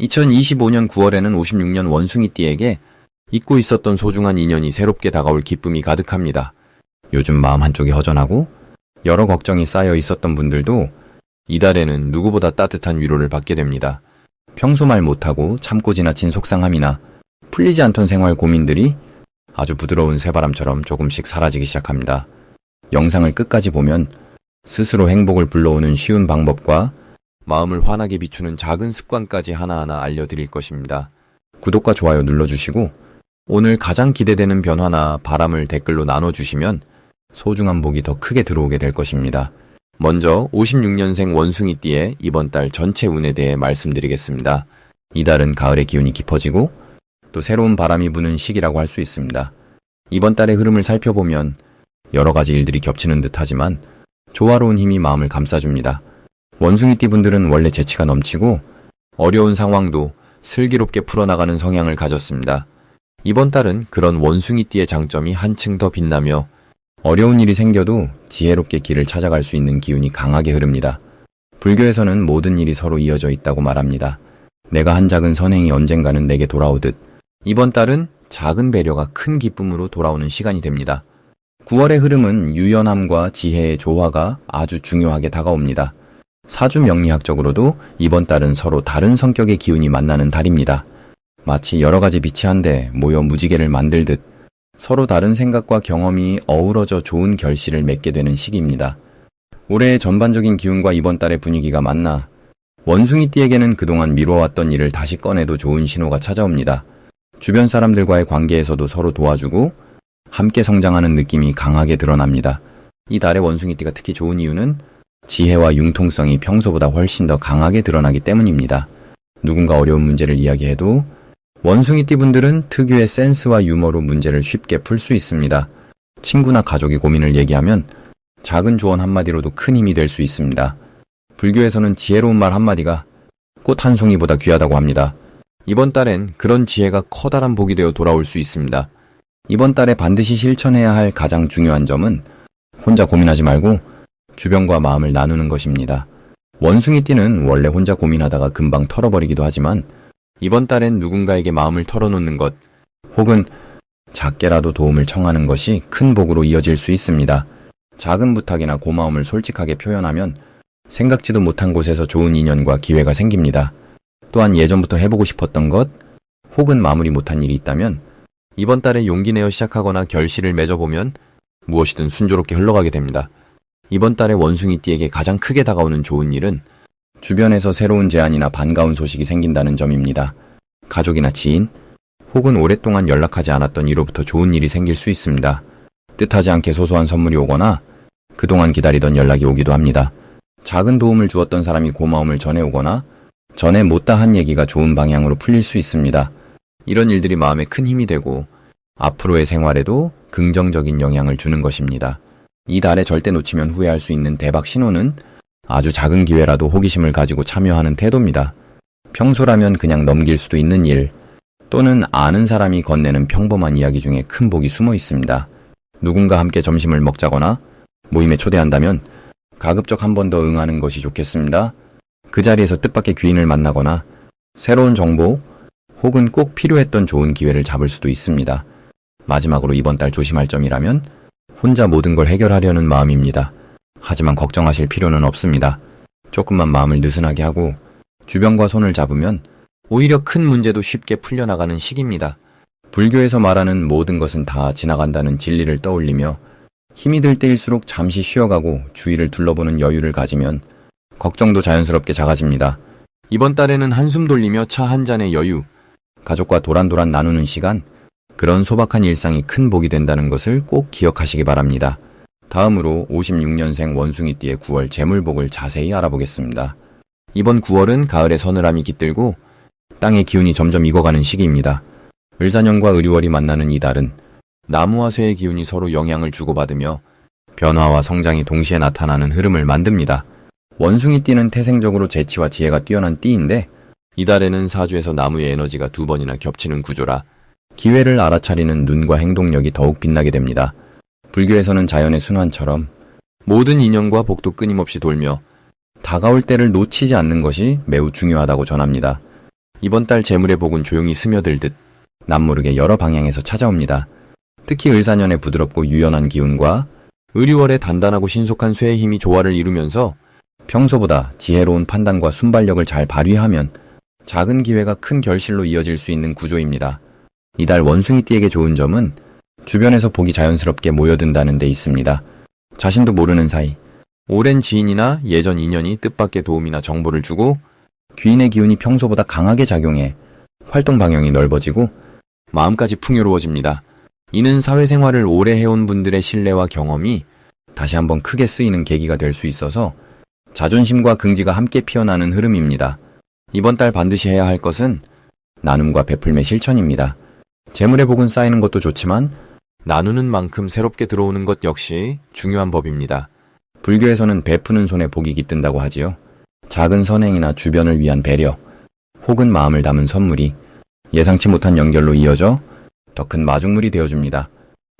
2025년 9월에는 56년 원숭이띠에게 잊고 있었던 소중한 인연이 새롭게 다가올 기쁨이 가득합니다. 요즘 마음 한쪽이 허전하고 여러 걱정이 쌓여 있었던 분들도 이달에는 누구보다 따뜻한 위로를 받게 됩니다. 평소 말 못하고 참고 지나친 속상함이나 풀리지 않던 생활 고민들이 아주 부드러운 새바람처럼 조금씩 사라지기 시작합니다. 영상을 끝까지 보면 스스로 행복을 불러오는 쉬운 방법과 마음을 환하게 비추는 작은 습관까지 하나하나 알려드릴 것입니다. 구독과 좋아요 눌러주시고 오늘 가장 기대되는 변화나 바람을 댓글로 나눠주시면 소중한 복이 더 크게 들어오게 될 것입니다. 먼저 56년생 원숭이띠의 이번 달 전체 운에 대해 말씀드리겠습니다. 이달은 가을의 기운이 깊어지고 또 새로운 바람이 부는 시기라고 할 수 있습니다. 이번 달의 흐름을 살펴보면 여러 가지 일들이 겹치는 듯 하지만 조화로운 힘이 마음을 감싸줍니다. 원숭이띠 분들은 원래 재치가 넘치고 어려운 상황도 슬기롭게 풀어나가는 성향을 가졌습니다. 이번 달은 그런 원숭이띠의 장점이 한층 더 빛나며 어려운 일이 생겨도 지혜롭게 길을 찾아갈 수 있는 기운이 강하게 흐릅니다. 불교에서는 모든 일이 서로 이어져 있다고 말합니다. 내가 한 작은 선행이 언젠가는 내게 돌아오듯 이번 달은 작은 배려가 큰 기쁨으로 돌아오는 시간이 됩니다. 9월의 흐름은 유연함과 지혜의 조화가 아주 중요하게 다가옵니다. 사주 명리학적으로도 이번 달은 서로 다른 성격의 기운이 만나는 달입니다. 마치 여러 가지 빛이 한데 모여 무지개를 만들듯 서로 다른 생각과 경험이 어우러져 좋은 결실을 맺게 되는 시기입니다. 올해의 전반적인 기운과 이번 달의 분위기가 만나 원숭이띠에게는 그동안 미뤄왔던 일을 다시 꺼내도 좋은 신호가 찾아옵니다. 주변 사람들과의 관계에서도 서로 도와주고 함께 성장하는 느낌이 강하게 드러납니다. 이 달의 원숭이띠가 특히 좋은 이유는 지혜와 융통성이 평소보다 훨씬 더 강하게 드러나기 때문입니다. 누군가 어려운 문제를 이야기해도 원숭이 띠 분들은 특유의 센스와 유머로 문제를 쉽게 풀 수 있습니다. 친구나 가족이 고민을 얘기하면 작은 조언 한마디로도 큰 힘이 될 수 있습니다. 불교에서는 지혜로운 말 한마디가 꽃 한 송이보다 귀하다고 합니다. 이번 달엔 그런 지혜가 커다란 복이 되어 돌아올 수 있습니다. 이번 달에 반드시 실천해야 할 가장 중요한 점은 혼자 고민하지 말고 주변과 마음을 나누는 것입니다. 원숭이 띠는 원래 혼자 고민하다가 금방 털어버리기도 하지만 이번 달엔 누군가에게 마음을 털어놓는 것 혹은 작게라도 도움을 청하는 것이 큰 복으로 이어질 수 있습니다. 작은 부탁이나 고마움을 솔직하게 표현하면 생각지도 못한 곳에서 좋은 인연과 기회가 생깁니다. 또한 예전부터 해보고 싶었던 것 혹은 마무리 못한 일이 있다면 이번 달에 용기 내어 시작하거나 결실을 맺어보면 무엇이든 순조롭게 흘러가게 됩니다. 이번 달에 원숭이띠에게 가장 크게 다가오는 좋은 일은 주변에서 새로운 제안이나 반가운 소식이 생긴다는 점입니다. 가족이나 지인 혹은 오랫동안 연락하지 않았던 이로부터 좋은 일이 생길 수 있습니다. 뜻하지 않게 소소한 선물이 오거나 그동안 기다리던 연락이 오기도 합니다. 작은 도움을 주었던 사람이 고마움을 전해오거나 전에 못다 한 얘기가 좋은 방향으로 풀릴 수 있습니다. 이런 일들이 마음에 큰 힘이 되고 앞으로의 생활에도 긍정적인 영향을 주는 것입니다. 이 달에 절대 놓치면 후회할 수 있는 대박 신호는 아주 작은 기회라도 호기심을 가지고 참여하는 태도입니다. 평소라면 그냥 넘길 수도 있는 일 또는 아는 사람이 건네는 평범한 이야기 중에 큰 복이 숨어 있습니다. 누군가 함께 점심을 먹자거나 모임에 초대한다면 가급적 한 번 더 응하는 것이 좋겠습니다. 그 자리에서 뜻밖의 귀인을 만나거나 새로운 정보 혹은 꼭 필요했던 좋은 기회를 잡을 수도 있습니다. 마지막으로 이번 달 조심할 점이라면 혼자 모든 걸 해결하려는 마음입니다. 하지만 걱정하실 필요는 없습니다. 조금만 마음을 느슨하게 하고 주변과 손을 잡으면 오히려 큰 문제도 쉽게 풀려나가는 시기입니다. 불교에서 말하는 모든 것은 다 지나간다는 진리를 떠올리며 힘이 들 때일수록 잠시 쉬어가고 주위를 둘러보는 여유를 가지면 걱정도 자연스럽게 작아집니다. 이번 달에는 한숨 돌리며 차 한 잔의 여유, 가족과 도란도란 나누는 시간, 그런 소박한 일상이 큰 복이 된다는 것을 꼭 기억하시기 바랍니다. 다음으로 56년생 원숭이띠의 9월 재물복을 자세히 알아보겠습니다. 이번 9월은 가을의 서늘함이 깃들고 땅의 기운이 점점 익어가는 시기입니다. 을사년과 의류월이 만나는 이 달은 나무와 쇠의 기운이 서로 영향을 주고받으며 변화와 성장이 동시에 나타나는 흐름을 만듭니다. 원숭이띠는 태생적으로 재치와 지혜가 뛰어난 띠인데 이달에는 사주에서 나무의 에너지가 두 번이나 겹치는 구조라 기회를 알아차리는 눈과 행동력이 더욱 빛나게 됩니다. 불교에서는 자연의 순환처럼 모든 인연과 복도 끊임없이 돌며 다가올 때를 놓치지 않는 것이 매우 중요하다고 전합니다. 이번 달 재물의 복은 조용히 스며들듯 남모르게 여러 방향에서 찾아옵니다. 특히 을사년의 부드럽고 유연한 기운과 의류월의 단단하고 신속한 쇠의 힘이 조화를 이루면서 평소보다 지혜로운 판단과 순발력을 잘 발휘하면 작은 기회가 큰 결실로 이어질 수 있는 구조입니다. 이달 원숭이띠에게 좋은 점은 주변에서 복이 자연스럽게 모여든다는 데 있습니다. 자신도 모르는 사이 오랜 지인이나 예전 인연이 뜻밖의 도움이나 정보를 주고 귀인의 기운이 평소보다 강하게 작용해 활동 방향이 넓어지고 마음까지 풍요로워집니다. 이는 사회생활을 오래 해온 분들의 신뢰와 경험이 다시 한번 크게 쓰이는 계기가 될 수 있어서 자존심과 긍지가 함께 피어나는 흐름입니다. 이번 달 반드시 해야 할 것은 나눔과 베풀매 실천입니다. 재물의 복은 쌓이는 것도 좋지만 나누는 만큼 새롭게 들어오는 것 역시 중요한 법입니다. 불교에서는 베푸는 손에 복이 깃든다고 하지요. 작은 선행이나 주변을 위한 배려, 혹은 마음을 담은 선물이 예상치 못한 연결로 이어져 더 큰 마중물이 되어줍니다.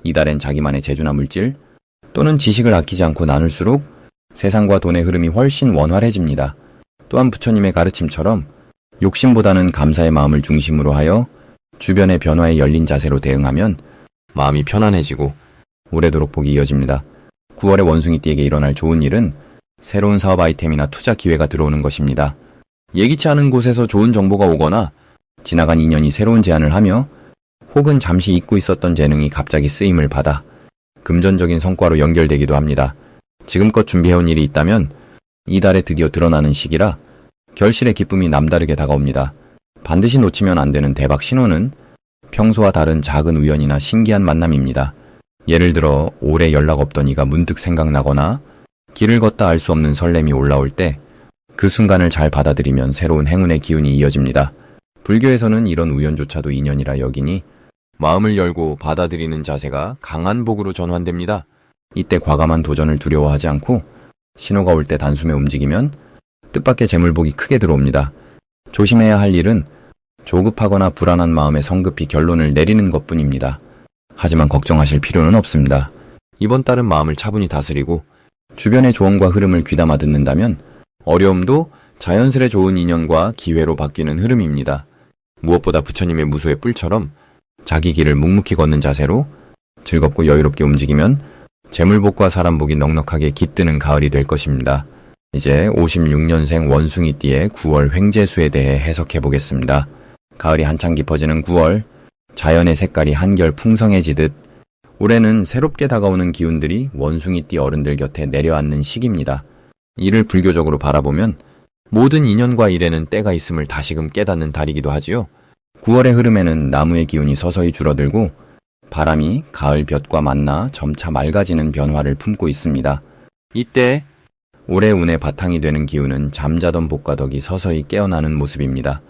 이달엔 자기만의 재주나 물질 또는 지식을 아끼지 않고 나눌수록 세상과 돈의 흐름이 훨씬 원활해집니다. 또한 부처님의 가르침처럼 욕심보다는 감사의 마음을 중심으로 하여 주변의 변화에 열린 자세로 대응하면 마음이 편안해지고 오래도록 복이 이어집니다. 9월에 원숭이띠에게 일어날 좋은 일은 새로운 사업 아이템이나 투자 기회가 들어오는 것입니다. 예기치 않은 곳에서 좋은 정보가 오거나 지나간 인연이 새로운 제안을 하며 혹은 잠시 잊고 있었던 재능이 갑자기 쓰임을 받아 금전적인 성과로 연결되기도 합니다. 지금껏 준비해온 일이 있다면 이달에 드디어 드러나는 시기라 결실의 기쁨이 남다르게 다가옵니다. 반드시 놓치면 안 되는 대박 신호는 평소와 다른 작은 우연이나 신기한 만남입니다. 예를 들어 오래 연락 없던 이가 문득 생각나거나 길을 걷다 알 수 없는 설렘이 올라올 때 그 순간을 잘 받아들이면 새로운 행운의 기운이 이어집니다. 불교에서는 이런 우연조차도 인연이라 여기니 마음을 열고 받아들이는 자세가 강한 복으로 전환됩니다. 이때 과감한 도전을 두려워하지 않고 신호가 올 때 단숨에 움직이면 뜻밖의 재물복이 크게 들어옵니다. 조심해야 할 일은 조급하거나 불안한 마음에 성급히 결론을 내리는 것 뿐입니다. 하지만 걱정하실 필요는 없습니다. 이번 달은 마음을 차분히 다스리고 주변의 조언과 흐름을 귀담아 듣는다면 어려움도 자연스레 좋은 인연과 기회로 바뀌는 흐름입니다. 무엇보다 부처님의 무소의 뿔처럼 자기 길을 묵묵히 걷는 자세로 즐겁고 여유롭게 움직이면 재물복과 사람복이 넉넉하게 깃드는 가을이 될 것입니다. 이제 56년생 원숭이띠의 9월 횡재수에 대해 해석해 보겠습니다. 가을이 한창 깊어지는 9월, 자연의 색깔이 한결 풍성해지듯 올해는 새롭게 다가오는 기운들이 원숭이띠 어른들 곁에 내려앉는 시기입니다. 이를 불교적으로 바라보면 모든 인연과 일에는 때가 있음을 다시금 깨닫는 달이기도 하지요. 9월의 흐름에는 나무의 기운이 서서히 줄어들고 바람이 가을 볕과 만나 점차 맑아지는 변화를 품고 있습니다. 이때 올해 운의 바탕이 되는 기운은 잠자던 복과 덕이 서서히 깨어나는 모습입니다.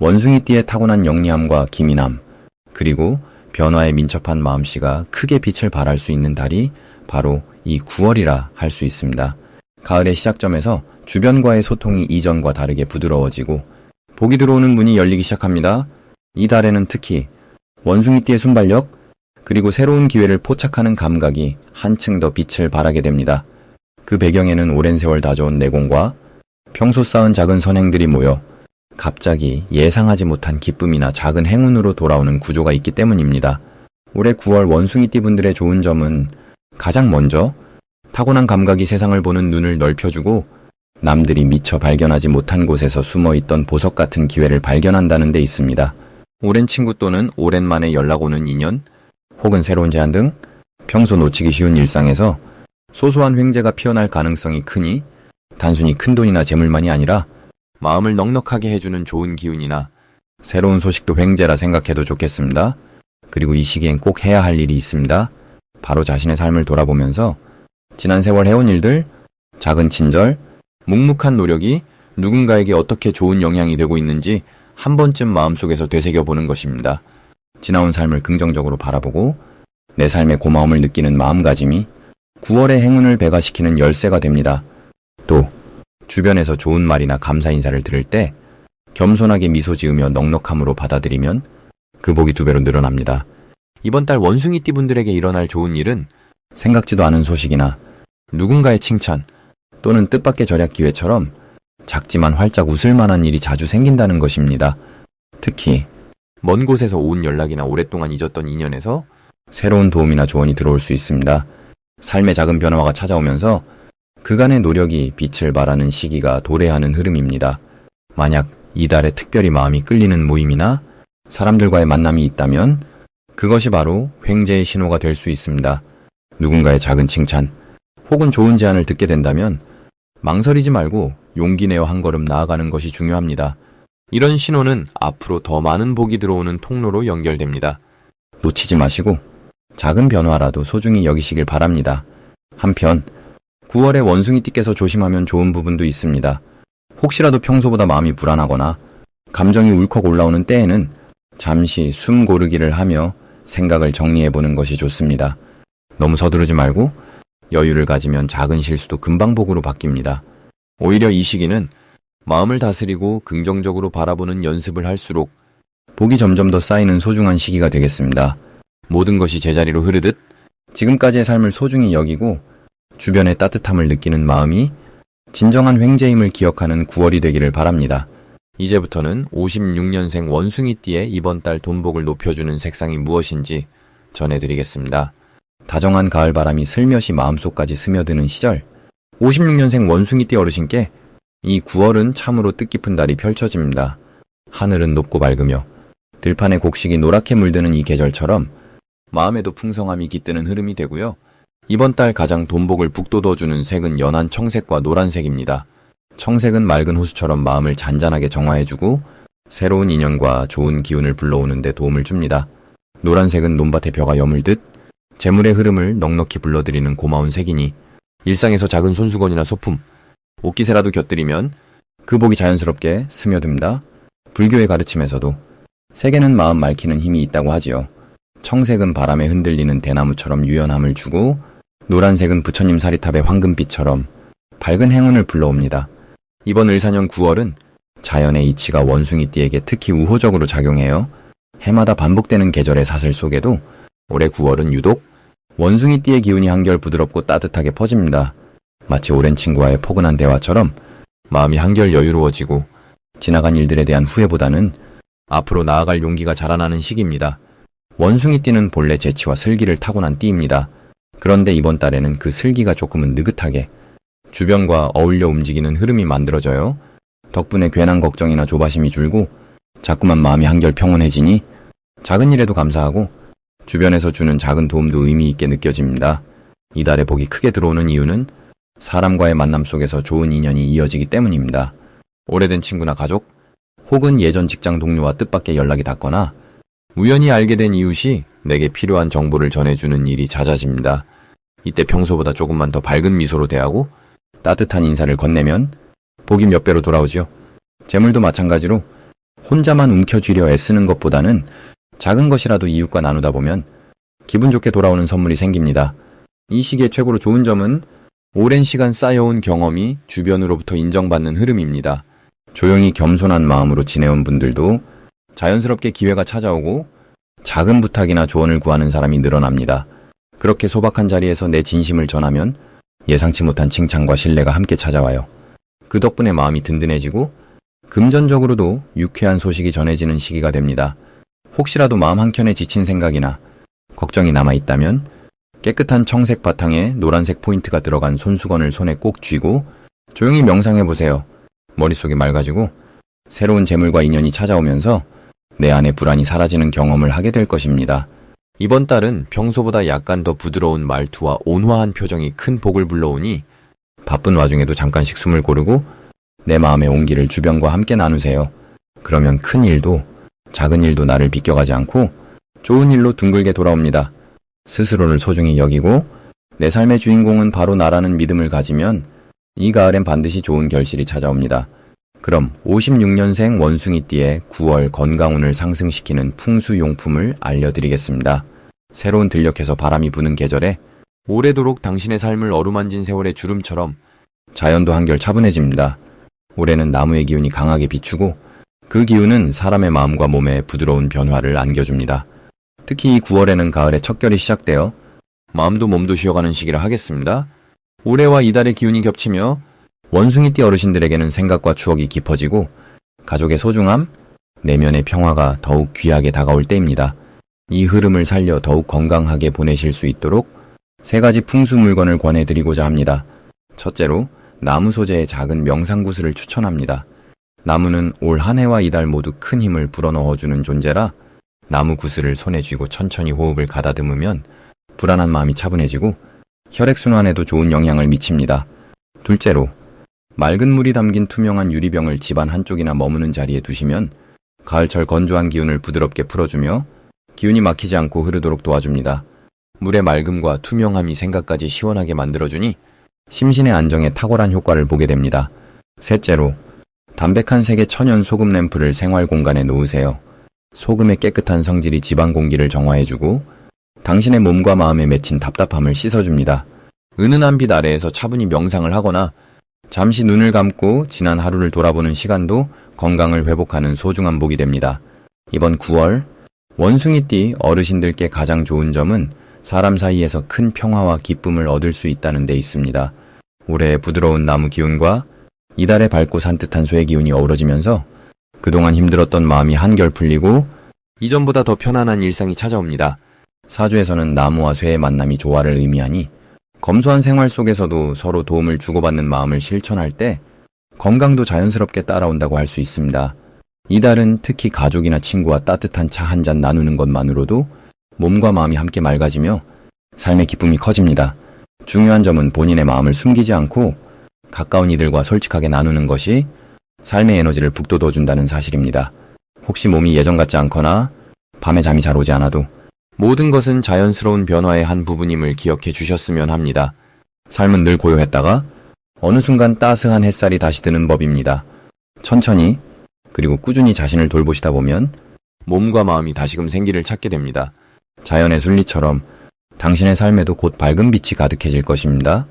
원숭이띠의 타고난 영리함과 기민함, 그리고 변화에 민첩한 마음씨가 크게 빛을 발할 수 있는 달이 바로 이 9월이라 할 수 있습니다. 가을의 시작점에서 주변과의 소통이 이전과 다르게 부드러워지고 복이 들어오는 문이 열리기 시작합니다. 이 달에는 특히 원숭이띠의 순발력 그리고 새로운 기회를 포착하는 감각이 한층 더 빛을 발하게 됩니다. 그 배경에는 오랜 세월 다져온 내공과 평소 쌓은 작은 선행들이 모여 갑자기 예상하지 못한 기쁨이나 작은 행운으로 돌아오는 구조가 있기 때문입니다. 올해 9월 원숭이띠 분들의 좋은 점은 가장 먼저 타고난 감각이 세상을 보는 눈을 넓혀주고 남들이 미처 발견하지 못한 곳에서 숨어 있던 보석 같은 기회를 발견한다는 데 있습니다. 오랜 친구 또는 오랜만에 연락 오는 인연, 혹은 새로운 제안 등 평소 놓치기 쉬운 일상에서 소소한 횡재가 피어날 가능성이 크니 단순히 큰 돈이나 재물만이 아니라 마음을 넉넉하게 해주는 좋은 기운이나 새로운 소식도 횡재라 생각해도 좋겠습니다. 그리고 이 시기엔 꼭 해야 할 일이 있습니다. 바로 자신의 삶을 돌아보면서 지난 세월 해온 일들, 작은 친절, 묵묵한 노력이 누군가에게 어떻게 좋은 영향이 되고 있는지 한 번쯤 마음속에서 되새겨보는 것입니다. 지나온 삶을 긍정적으로 바라보고 내 삶의 고마움을 느끼는 마음가짐이 9월의 행운을 배가시키는 열쇠가 됩니다. 또 주변에서 좋은 말이나 감사 인사를 들을 때 겸손하게 미소 지으며 넉넉함으로 받아들이면 그 복이 두 배로 늘어납니다. 이번 달 원숭이띠 분들에게 일어날 좋은 일은 생각지도 않은 소식이나 누군가의 칭찬 또는 뜻밖의 절약 기회처럼 작지만 활짝 웃을 만한 일이 자주 생긴다는 것입니다. 특히 먼 곳에서 온 연락이나 오랫동안 잊었던 인연에서 새로운 도움이나 조언이 들어올 수 있습니다. 삶의 작은 변화가 찾아오면서 그간의 노력이 빛을 발하는 시기가 도래하는 흐름입니다. 만약 이달에 특별히 마음이 끌리는 모임이나 사람들과의 만남이 있다면 그것이 바로 횡재의 신호가 될 수 있습니다. 누군가의 작은 칭찬 혹은 좋은 제안을 듣게 된다면 망설이지 말고 용기 내어 한 걸음 나아가는 것이 중요합니다. 이런 신호는 앞으로 더 많은 복이 들어오는 통로로 연결됩니다. 놓치지 마시고 작은 변화라도 소중히 여기시길 바랍니다. 한편 9월에 원숭이 띠께서 조심하면 좋은 부분도 있습니다. 혹시라도 평소보다 마음이 불안하거나 감정이 울컥 올라오는 때에는 잠시 숨 고르기를 하며 생각을 정리해 보는 것이 좋습니다. 너무 서두르지 말고 여유를 가지면 작은 실수도 금방 복으로 바뀝니다. 오히려 이 시기는 마음을 다스리고 긍정적으로 바라보는 연습을 할수록 복이 점점 더 쌓이는 소중한 시기가 되겠습니다. 모든 것이 제자리로 흐르듯 지금까지의 삶을 소중히 여기고 주변의 따뜻함을 느끼는 마음이 진정한 횡재임을 기억하는 9월이 되기를 바랍니다. 이제부터는 56년생 원숭이띠의 이번 달 돈복을 높여주는 색상이 무엇인지 전해드리겠습니다. 다정한 가을 바람이 슬며시 마음속까지 스며드는 시절, 56년생 원숭이띠 어르신께 이 9월은 참으로 뜻깊은 달이 펼쳐집니다. 하늘은 높고 밝으며 들판의 곡식이 노랗게 물드는 이 계절처럼 마음에도 풍성함이 깃드는 흐름이 되고요. 이번 달 가장 돈복을 북돋워주는 색은 연한 청색과 노란색입니다. 청색은 맑은 호수처럼 마음을 잔잔하게 정화해주고 새로운 인연과 좋은 기운을 불러오는데 도움을 줍니다. 노란색은 논밭의 벼가 여물듯 재물의 흐름을 넉넉히 불러들이는 고마운 색이니 일상에서 작은 손수건이나 소품, 옷기세라도 곁들이면 그 복이 자연스럽게 스며듭니다. 불교의 가르침에서도 색에는 마음 맑히는 힘이 있다고 하지요. 청색은 바람에 흔들리는 대나무처럼 유연함을 주고 노란색은 부처님 사리탑의 황금빛처럼 밝은 행운을 불러옵니다. 이번 을사년 9월은 자연의 이치가 원숭이띠에게 특히 우호적으로 작용해요. 해마다 반복되는 계절의 사슬 속에도 올해 9월은 유독 원숭이띠의 기운이 한결 부드럽고 따뜻하게 퍼집니다. 마치 오랜 친구와의 포근한 대화처럼 마음이 한결 여유로워지고 지나간 일들에 대한 후회보다는 앞으로 나아갈 용기가 자라나는 시기입니다. 원숭이 띠는 본래 재치와 슬기를 타고난 띠입니다. 그런데 이번 달에는 그 슬기가 조금은 느긋하게 주변과 어울려 움직이는 흐름이 만들어져요. 덕분에 괜한 걱정이나 조바심이 줄고 자꾸만 마음이 한결 평온해지니 작은 일에도 감사하고 주변에서 주는 작은 도움도 의미 있게 느껴집니다. 이달에 복이 크게 들어오는 이유는 사람과의 만남 속에서 좋은 인연이 이어지기 때문입니다. 오래된 친구나 가족, 혹은 예전 직장 동료와 뜻밖의 연락이 닿거나 우연히 알게 된 이웃이 내게 필요한 정보를 전해주는 일이 잦아집니다. 이때 평소보다 조금만 더 밝은 미소로 대하고 따뜻한 인사를 건네면 복이 몇 배로 돌아오지요. 재물도 마찬가지로 혼자만 움켜쥐려 애쓰는 것보다는 작은 것이라도 이웃과 나누다 보면 기분 좋게 돌아오는 선물이 생깁니다. 이 시기에 최고로 좋은 점은 오랜 시간 쌓여온 경험이 주변으로부터 인정받는 흐름입니다. 조용히 겸손한 마음으로 지내온 분들도 자연스럽게 기회가 찾아오고 작은 부탁이나 조언을 구하는 사람이 늘어납니다. 그렇게 소박한 자리에서 내 진심을 전하면 예상치 못한 칭찬과 신뢰가 함께 찾아와요. 그 덕분에 마음이 든든해지고 금전적으로도 유쾌한 소식이 전해지는 시기가 됩니다. 혹시라도 마음 한켠에 지친 생각이나 걱정이 남아있다면 깨끗한 청색 바탕에 노란색 포인트가 들어간 손수건을 손에 꼭 쥐고 조용히 명상해 보세요. 머릿속이 맑아지고 새로운 재물과 인연이 찾아오면서 내 안의 불안이 사라지는 경험을 하게 될 것입니다. 이번 달은 평소보다 약간 더 부드러운 말투와 온화한 표정이 큰 복을 불러오니 바쁜 와중에도 잠깐씩 숨을 고르고 내 마음의 온기를 주변과 함께 나누세요. 그러면 큰 일도 작은 일도 나를 비껴가지 않고 좋은 일로 둥글게 돌아옵니다. 스스로를 소중히 여기고 내 삶의 주인공은 바로 나라는 믿음을 가지면 이 가을엔 반드시 좋은 결실이 찾아옵니다. 그럼 56년생 원숭이띠의 9월 건강운을 상승시키는 풍수용품을 알려드리겠습니다. 새로운 들녘에서 바람이 부는 계절에 오래도록 당신의 삶을 어루만진 세월의 주름처럼 자연도 한결 차분해집니다. 올해는 나무의 기운이 강하게 비추고 그 기운은 사람의 마음과 몸에 부드러운 변화를 안겨줍니다. 특히 이 9월에는 가을의 첫 결이 시작되어 마음도 몸도 쉬어가는 시기라 하겠습니다. 올해와 이달의 기운이 겹치며 원숭이띠 어르신들에게는 생각과 추억이 깊어지고 가족의 소중함, 내면의 평화가 더욱 귀하게 다가올 때입니다. 이 흐름을 살려 더욱 건강하게 보내실 수 있도록 세 가지 풍수 물건을 권해드리고자 합니다. 첫째로 나무 소재의 작은 명상구슬을 추천합니다. 나무는 올 한 해와 이달 모두 큰 힘을 불어넣어주는 존재라 나무 구슬을 손에 쥐고 천천히 호흡을 가다듬으면 불안한 마음이 차분해지고 혈액순환에도 좋은 영향을 미칩니다. 둘째로 맑은 물이 담긴 투명한 유리병을 집안 한쪽이나 머무는 자리에 두시면 가을철 건조한 기운을 부드럽게 풀어주며 기운이 막히지 않고 흐르도록 도와줍니다. 물의 맑음과 투명함이 생각까지 시원하게 만들어주니 심신의 안정에 탁월한 효과를 보게 됩니다. 셋째로 담백한 색의 천연 소금 램프를 생활 공간에 놓으세요. 소금의 깨끗한 성질이 집안 공기를 정화해주고 당신의 몸과 마음에 맺힌 답답함을 씻어줍니다. 은은한 빛 아래에서 차분히 명상을 하거나 잠시 눈을 감고 지난 하루를 돌아보는 시간도 건강을 회복하는 소중한 복이 됩니다. 이번 9월 원숭이띠 어르신들께 가장 좋은 점은 사람 사이에서 큰 평화와 기쁨을 얻을 수 있다는 데 있습니다. 올해 부드러운 나무 기운과 이달의 밝고 산뜻한 소의 기운이 어우러지면서 그동안 힘들었던 마음이 한결 풀리고 이전보다 더 편안한 일상이 찾아옵니다. 사주에서는 나무와 쇠의 만남이 조화를 의미하니 검소한 생활 속에서도 서로 도움을 주고받는 마음을 실천할 때 건강도 자연스럽게 따라온다고 할 수 있습니다. 이달은 특히 가족이나 친구와 따뜻한 차 한 잔 나누는 것만으로도 몸과 마음이 함께 맑아지며 삶의 기쁨이 커집니다. 중요한 점은 본인의 마음을 숨기지 않고 가까운 이들과 솔직하게 나누는 것이 삶의 에너지를 북돋워준다는 사실입니다. 혹시 몸이 예전 같지 않거나 밤에 잠이 잘 오지 않아도 모든 것은 자연스러운 변화의 한 부분임을 기억해 주셨으면 합니다. 삶은 늘 고요했다가 어느 순간 따스한 햇살이 다시 드는 법입니다. 천천히 그리고 꾸준히 자신을 돌보시다 보면 몸과 마음이 다시금 생기를 찾게 됩니다. 자연의 순리처럼 당신의 삶에도 곧 밝은 빛이 가득해질 것입니다.